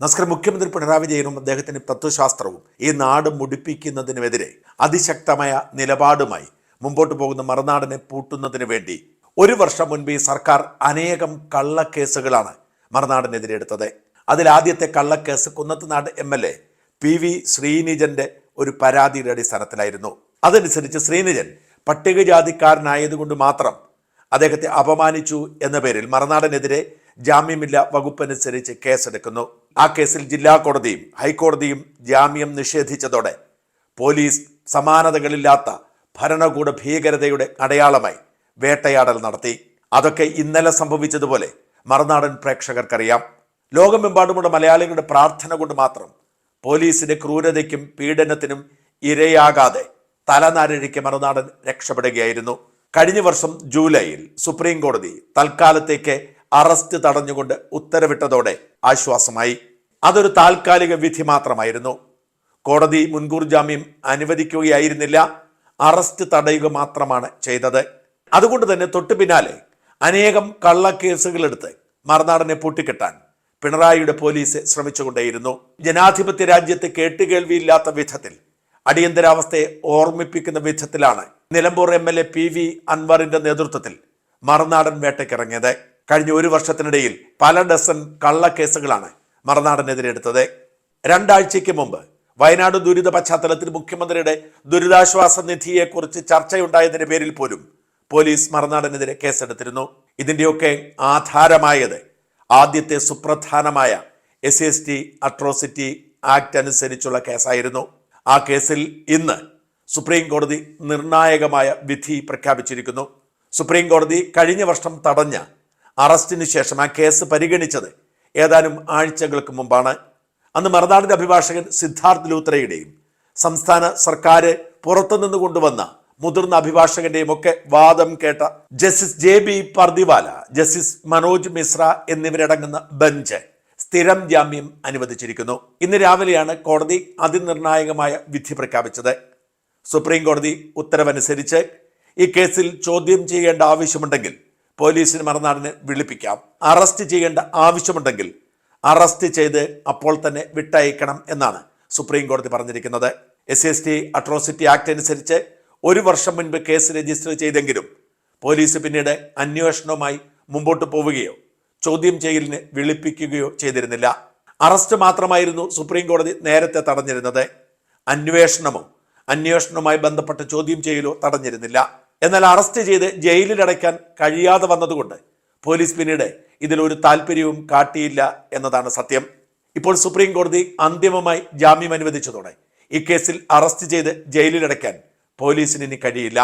നമസ്കാരം. മുഖ്യമന്ത്രി പിണറായി വിജയനും അദ്ദേഹത്തിന്റെ തത്വശാസ്ത്രവും ഈ നാട് മുടിപ്പിക്കുന്നതിനുമെതിരെ അതിശക്തമായ നിലപാടുമായി മുമ്പോട്ട് പോകുന്ന മറുനാടിനെ പൂട്ടുന്നതിന് വേണ്ടി ഒരു വർഷം മുൻപ് ഈ സർക്കാർ അനേകം കള്ളക്കേസുകളാണ് മറുനാടിനെതിരെ എടുത്തത്. അതിൽ ആദ്യത്തെ കള്ളക്കേസ് Kunnathunad M L A P V ശ്രീനിജന്റെ ഒരു പരാതിയുടെ അടിസ്ഥാനത്തിലായിരുന്നു. അതനുസരിച്ച് ശ്രീനിജൻ പട്ടികജാതിക്കാരനായതുകൊണ്ട് മാത്രം അദ്ദേഹത്തെ അപമാനിച്ചു എന്ന പേരിൽ മറുനാടനെതിരെ ജാമ്യമില്ല വകുപ്പനുസരിച്ച് കേസെടുക്കുന്നു. ആ കേസിൽ ജില്ലാ കോടതിയും ഹൈക്കോടതിയും ജാമ്യം നിഷേധിച്ചതോടെ പോലീസ് സമാനതകളില്ലാത്ത ഭരണകൂട ഭീകരതയുടെ അടയാളമായി വേട്ടയാടൽ നടത്തി. അതൊക്കെ ഇന്നലെ സംഭവിച്ചതുപോലെ മറുനാടൻ പ്രേക്ഷകർക്കറിയാം. ലോകമെമ്പാടുമുള്ള മലയാളികളുടെ പ്രാർത്ഥന കൊണ്ട് മാത്രം പോലീസിന്റെ ക്രൂരതയ്ക്കും പീഡനത്തിനും ഇരയാകാതെ തലനാരിഴയ്ക്ക് മറുനാടൻ രക്ഷപ്പെടുകയായിരുന്നു. കഴിഞ്ഞ വർഷം ജൂലൈയിൽ സുപ്രീം കോടതി തൽക്കാലത്തേക്ക് അറസ്റ്റ് തടഞ്ഞുകൊണ്ട് ഉത്തരവിട്ടതോടെ ആശ്വാസമായി. അതൊരു താൽക്കാലിക വിധി മാത്രമായിരുന്നു. കോടതി മുൻകൂർ ജാമ്യം അനുവദിക്കുകയായിരുന്നില്ല. അറസ്റ്റ് തടയുക മാത്രമാണ് ചെയ്തത്. അതുകൊണ്ട് തന്നെ തൊട്ടു പിന്നാലെ അനേകം കള്ളക്കേസുകളെടുത്ത് മറുനാടനെ പൂട്ടിക്കെട്ടാൻ പിണറായിയുടെ പോലീസ് ശ്രമിച്ചുകൊണ്ടേയിരുന്നു. ജനാധിപത്യ രാജ്യത്ത് കേട്ടുകേൾവിയില്ലാത്ത വിധത്തിൽ അടിയന്തരാവസ്ഥയെ ഓർമ്മിപ്പിക്കുന്ന വിധത്തിലാണ് Nilambur M L A P V അൻവറിന്റെ നേതൃത്വത്തിൽ മറുനാടൻ വേട്ടയ്ക്കിറങ്ങിയത്. കഴിഞ്ഞ ഒരു വർഷത്തിനിടയിൽ പല ഡസൻ കള്ളക്കേസുകളാണ് മറുനാടനെതിരെ എടുത്തത്. രണ്ടാഴ്ചയ്ക്ക് മുമ്പ് വയനാട് ദുരിത പശ്ചാത്തലത്തിൽ മുഖ്യമന്ത്രിയുടെ ദുരിതാശ്വാസ നിധിയെക്കുറിച്ച് ചർച്ചയുണ്ടായതിന്റെ പേരിൽ പോലും പോലീസ് മറുനാടനെതിരെ കേസെടുത്തിരുന്നു. ഇതിന്റെയൊക്കെ ആധാരമായത് ആദ്യത്തെ സുപ്രധാനമായ S S T atrocity act അനുസരിച്ചുള്ള കേസായിരുന്നു. ആ കേസിൽ ഇന്ന് സുപ്രീം കോടതി നിർണായകമായ വിധി പ്രഖ്യാപിച്ചിരിക്കുന്നു. സുപ്രീം കോടതി കഴിഞ്ഞ വർഷം തടഞ്ഞ അറസ്റ്റിന് ശേഷം ആ കേസ് പരിഗണിച്ചത്. ഏതാനും ആഴ്ചകൾക്ക് മുമ്പാണ്. അന്ന് മറുനാടിന്റെ അഭിഭാഷകൻ സിദ്ധാർത്ഥ് ലൂത്രയുടെയും സംസ്ഥാന സർക്കാർ പുറത്തുനിന്ന് കൊണ്ടുവന്ന മുതിർന്ന അഭിഭാഷകന്റെയും ഒക്കെ വാദം കേട്ട justice J B Pardiwala justice Manoj Mishra എന്നിവരടങ്ങുന്ന ബെഞ്ച് സ്ഥിരം ജാമ്യം അനുവദിച്ചിരിക്കുന്നു. ഇന്ന് രാവിലെയാണ് കോടതി അതിനിർണായകമായ വിധി പ്രഖ്യാപിച്ചത്. സുപ്രീം കോടതി ഉത്തരവനുസരിച്ച് ഈ കേസിൽ ചോദ്യം ചെയ്യേണ്ട ആവശ്യമുണ്ടെങ്കിൽ പോലീസിന് മറുനാടിനെ വിളിപ്പിക്കാം. അറസ്റ്റ് ചെയ്യേണ്ട ആവശ്യമുണ്ടെങ്കിൽ അറസ്റ്റ് ചെയ്ത് അപ്പോൾ തന്നെ വിട്ടയക്കണം എന്നാണ് സുപ്രീം കോടതി പറഞ്ഞിരിക്കുന്നത്. S S T atrocity act അനുസരിച്ച് ഒരു വർഷം മുൻപ് കേസ് രജിസ്റ്റർ ചെയ്തെങ്കിലും പോലീസ് പിന്നീട് അന്വേഷണവുമായി മുമ്പോട്ട് പോവുകയോ ചോദ്യം ചെയ്യലിന് വിളിപ്പിക്കുകയോ ചെയ്തിരുന്നില്ല. അറസ്റ്റ് മാത്രമായിരുന്നു സുപ്രീം കോടതി നേരത്തെ തടഞ്ഞിരുന്നത്. അന്വേഷണമോ അന്വേഷണവുമായി ബന്ധപ്പെട്ട ചോദ്യം ചെയ്യലോ തടഞ്ഞിരുന്നില്ല. എന്നാൽ അറസ്റ്റ് ചെയ്ത് ജയിലിൽ അടയ്ക്കാൻ കഴിയാതെ വന്നതുകൊണ്ട് പോലീസ് പിന്നീട് ഇതിലൊരു താല്പര്യവും കാട്ടിയില്ല എന്നതാണ് സത്യം. ഇപ്പോൾ സുപ്രീം കോടതി അന്തിമമായി ജാമ്യം അനുവദിച്ചതോടെ ഈ കേസിൽ അറസ്റ്റ് ചെയ്ത് ജയിലിൽ അടയ്ക്കാൻ പോലീസിന് ഇനി കഴിയില്ല.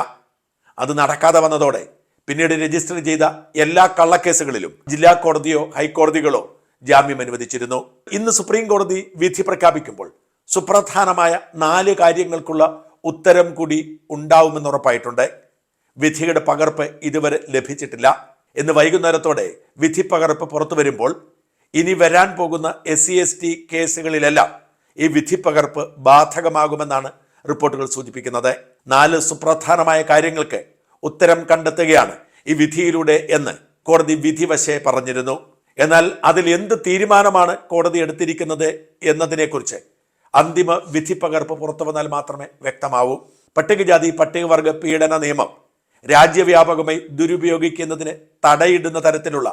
അത് നടക്കാതെ വന്നതോടെ പിന്നീട് രജിസ്റ്റർ ചെയ്ത എല്ലാ കള്ളക്കേസുകളിലും ജില്ലാ കോടതിയോ ഹൈക്കോടതികളോ ജാമ്യം അനുവദിച്ചിരുന്നു. ഇന്ന് സുപ്രീം കോടതി വിധി പ്രഖ്യാപിക്കുമ്പോൾ സുപ്രധാനമായ നാല് കാര്യങ്ങൾക്കുള്ള ഉത്തരം കൂടി ഉണ്ടാവുമെന്ന് ഉറപ്പായിട്ടുണ്ട്. വിധിയുടെ പകർപ്പ് ഇതുവരെ ലഭിച്ചിട്ടില്ല. എന്ന് വൈകുന്നേരത്തോടെ വിധി പകർപ്പ് പുറത്തു വരുമ്പോൾ ഇനി വരാൻ പോകുന്ന എസ് സി എസ് ടി കേസുകളിലെല്ലാം ഈ വിധി പകർപ്പ് ബാധകമാകുമെന്നാണ് റിപ്പോർട്ടുകൾ സൂചിപ്പിക്കുന്നത്. നാല് സുപ്രധാനമായ കാര്യങ്ങൾക്ക് ഉത്തരം കണ്ടെത്തുകയാണ് ഈ വിധിയിലൂടെ എന്ന് കോടതി വിധിവശേ പറഞ്ഞിരുന്നു. എന്നാൽ അതിൽ എന്ത് തീരുമാനമാണ് കോടതി എടുത്തിരിക്കുന്നത് എന്നതിനെക്കുറിച്ച് അന്തിമ വിധി പകർപ്പ് പുറത്തു വന്നാൽ മാത്രമേ വ്യക്തമാവൂ. പട്ടികജാതി പട്ടികവർഗ പീഡന നിയമം രാജ്യവ്യാപകമായി ദുരുപയോഗിക്കുന്നതിന് തടയിടുന്ന തരത്തിലുള്ള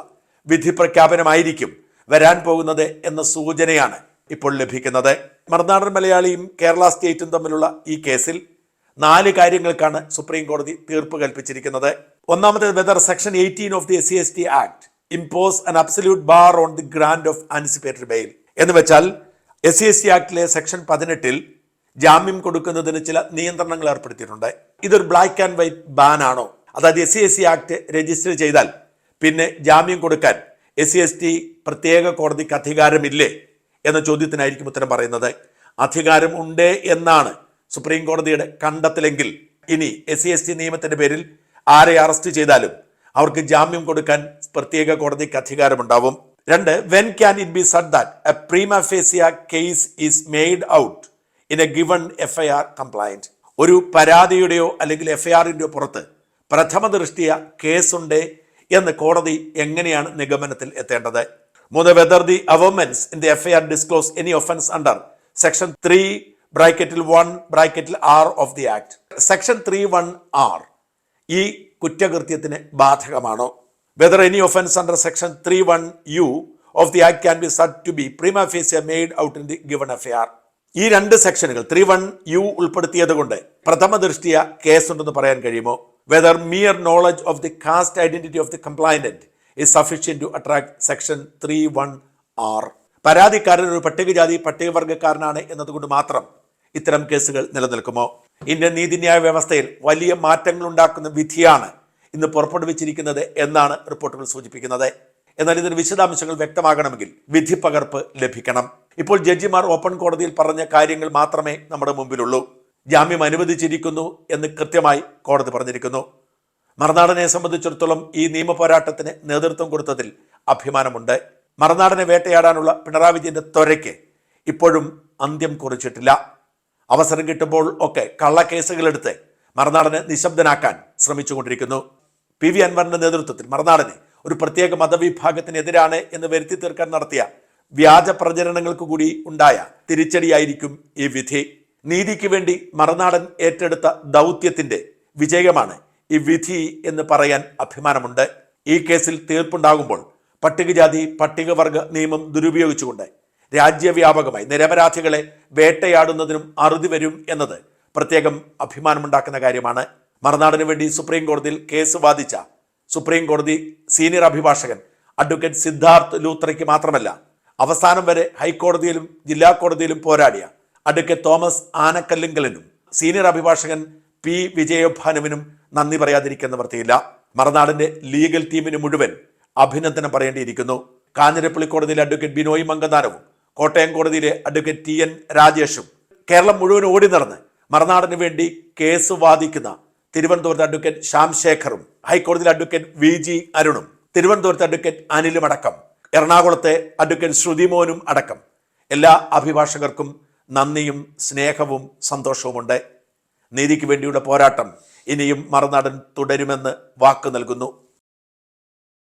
വിധി പ്രഖ്യാപനമായിരിക്കും വരാൻ പോകുന്നത് എന്ന സൂചനയാണ് ഇപ്പോൾ ലഭിക്കുന്നത്. മറുനാടൻ മലയാളിയും കേരള സ്റ്റേറ്റും തമ്മിലുള്ള ഈ കേസിൽ നാല് കാര്യങ്ങൾക്കാണ് സുപ്രീം കോടതി തീർപ്പ് കൽപ്പിച്ചിരിക്കുന്നത്. ഒന്നാമത്തേത് whether section eighteen of the S C S T act impose an absolute bar on the grant of anticipatory bail എന്ന് വെച്ചാൽ എസ് സി എസ് ടി ആക്ടിലെ സെക്ഷൻ പതിനെട്ടിൽ ജാമ്യം കൊടുക്കുന്നതിന് ചില നിയന്ത്രണങ്ങൾ ഏർപ്പെടുത്തിയിട്ടുണ്ട്. ഇതൊരു ബ്ലാക്ക് ആൻഡ് വൈറ്റ് ബാൻ ആണോ? അതായത് S C S C act register ചെയ്താൽ പിന്നെ ജാമ്യം കൊടുക്കാൻ എസ് സി എസ് ടി പ്രത്യേക കോടതിക്ക് അധികാരമില്ലേ എന്ന ചോദ്യത്തിനായിരിക്കും ഉത്തരം പറയുന്നത്. അധികാരം ഉണ്ട് എന്നാണ് സുപ്രീം കോടതിയുടെ കണ്ടെത്തലെങ്കിൽ ഇനി എസ് സി എസ് ടി നിയമത്തിന്റെ പേരിൽ ആരെ അറസ്റ്റ് ചെയ്താലും അവർക്ക് ജാമ്യം കൊടുക്കാൻ പ്രത്യേക കോടതിക്ക് അധികാരമുണ്ടാവും. രണ്ട് when can it be said that a prima facie case is made out in a given F I R complaint ഒരു പരാതിയുടെയോ അല്ലെങ്കിൽ എഫ് ഐ ആറിന്റെയോ പുറത്ത് പ്രഥമ ദൃഷ്ടിയ കേസുണ്ട് എന്ന് കോടതി എങ്ങനെയാണ് നിഗമനത്തിൽ എത്തേണ്ടത്? മൂന്ന് whether the averments in the F I R disclose any offence under section three ബ്രാക്കറ്റിൽ വൺ ബ്രാക്കറ്റിൽ R of the act section three one R ഈ കുറ്റകൃത്യത്തിന് ബാധകമാണോ? Whether any offence under section three one U of the act can be said to be prima facie made out in the given F R ഈ രണ്ട് സെക്ഷനുകൾ three one U ഉൾപ്പെടുത്തിയത് കൊണ്ട് പ്രഥമ ദൃഷ്ടിയ കേസുണ്ടെന്ന് പറയാൻ കഴിയുമോ? Whether mere knowledge of the caste identity of the complainant is sufficient to attract section three one R പരാതിക്കാരൻ ഒരു പട്ടികജാതി പട്ടികവർഗക്കാരനാണ് എന്നതുകൊണ്ട് മാത്രം ഇത്തരം കേസുകൾ നിലനിൽക്കുമോ? ഇന്ത്യൻ നീതിന്യായ വ്യവസ്ഥയിൽ വലിയ മാറ്റങ്ങൾ ഉണ്ടാക്കുന്ന വിധിയാണ് ഇന്ന് പുറപ്പെടുവിച്ചിരിക്കുന്നത് എന്നാണ് റിപ്പോർട്ടുകൾ സൂചിപ്പിക്കുന്നത്. എന്നാൽ ഇതിന് വിശദാംശങ്ങൾ വ്യക്തമാകണമെങ്കിൽ വിധി പകർപ്പ് ലഭിക്കണം. ഇപ്പോൾ ജഡ്ജിമാർ ഓപ്പൺ കോടതിയിൽ പറഞ്ഞ കാര്യങ്ങൾ മാത്രമേ നമ്മുടെ മുമ്പിലുള്ളൂ. ജാമ്യം അനുവദിച്ചിരിക്കുന്നു എന്ന് കൃത്യമായി കോടതി പറഞ്ഞിരിക്കുന്നു. മറുനാടനെ സംബന്ധിച്ചിടത്തോളം ഈ നിയമ പോരാട്ടത്തിന് നേതൃത്വം കൊടുത്തതിൽ അഭിമാനമുണ്ട്. മറുനാടനെ വേട്ടയാടാനുള്ള പിണറായി വിജയന്റെ ത്വരയ്ക്ക് ഇപ്പോഴും അന്ത്യം കുറിച്ചിട്ടില്ല. അവസരം കിട്ടുമ്പോൾ ഒക്കെ കള്ളക്കേസുകളെടുത്ത് മറുനാടനെ നിശബ്ദനാക്കാൻ ശ്രമിച്ചുകൊണ്ടിരിക്കുന്നു. പി വി അൻവറിന്റെ നേതൃത്വത്തിൽ മറുനാടനെ ഒരു പ്രത്യേക മതവിഭാഗത്തിനെതിരാണ് എന്ന് വരുത്തി തീർക്കാൻ നടത്തിയ വ്യാജ പ്രചരണങ്ങൾക്ക് കൂടി ഉണ്ടായ തിരിച്ചടിയായിരിക്കും ഈ വിധി. നീതിക്ക് വേണ്ടി മറുനാടൻ ഏറ്റെടുത്ത ദൗത്യത്തിന്റെ വിജയമാണ് ഈ വിധി എന്ന് പറയാൻ അഭിമാനമുണ്ട്. ഈ കേസിൽ തീർപ്പുണ്ടാകുമ്പോൾ പട്ടികജാതി പട്ടികവർഗ നിയമം ദുരുപയോഗിച്ചുകൊണ്ട് രാജ്യവ്യാപകമായി നിരപരാധികളെ വേട്ടയാടുന്നതിനും അറുതി വരും എന്നത് പ്രത്യേകം അഭിമാനമുണ്ടാക്കുന്ന കാര്യമാണ്. മറുനാടിനു വേണ്ടി സുപ്രീം കോടതിയിൽ കേസ് വാദിച്ച സുപ്രീം കോടതി സീനിയർ അഭിഭാഷകൻ അഡ്വക്കേറ്റ് സിദ്ധാർത്ഥ് ലൂത്രയ്ക്ക് മാത്രമല്ല അവസാനം വരെ ഹൈക്കോടതിയിലും ജില്ലാ കോടതിയിലും പോരാടിയ അഡ്വക്കേറ്റ് തോമസ് ആനക്കല്ലിങ്കലിനും സീനിയർ അഭിഭാഷകൻ പി വിജയഭാനുവിനും നന്ദി പറയാതിരിക്കുന്ന വൃത്തിയില്ല മറുനാടിന്റെ ലീഗൽ ടീമിന് മുഴുവൻ അഭിനന്ദനം പറയേണ്ടിയിരിക്കുന്നു. കാഞ്ഞിരപ്പള്ളി കോടതിയിലെ അഡ്വക്കേറ്റ് ബിനോയ് മംഗനാരവും കോട്ടയം കോടതിയിലെ അഡ്വക്കേറ്റ് ടി എൻ രാജേഷും കേരളം മുഴുവൻ ഓടി നടന്ന് മറുനാടിന് വേണ്ടി കേസ് വാദിക്കുന്ന തിരുവനന്തപുരത്ത് അഡ്വക്കേറ്റ് ശ്യാം ശേഖറും ഹൈക്കോടതിയിലെ അഡ്വക്കേറ്റ് വി ജി അരുണും തിരുവനന്തപുരത്ത് അഡ്വക്കേറ്റ് അനിലും അടക്കം എറണാകുളത്തെ അഡ്വക്കേറ്റ് ശ്രുതിമോനും അടക്കം. എല്ലാ അഭിഭാഷകർക്കും നന്ദിയും സ്നേഹവും സന്തോഷവുമുണ്ട്. നീതിക്ക് വേണ്ടിയുള്ള പോരാട്ടം ഇനിയും മറുനാടൻ തുടരുമെന്ന് വാക്ക് നൽകുന്നു.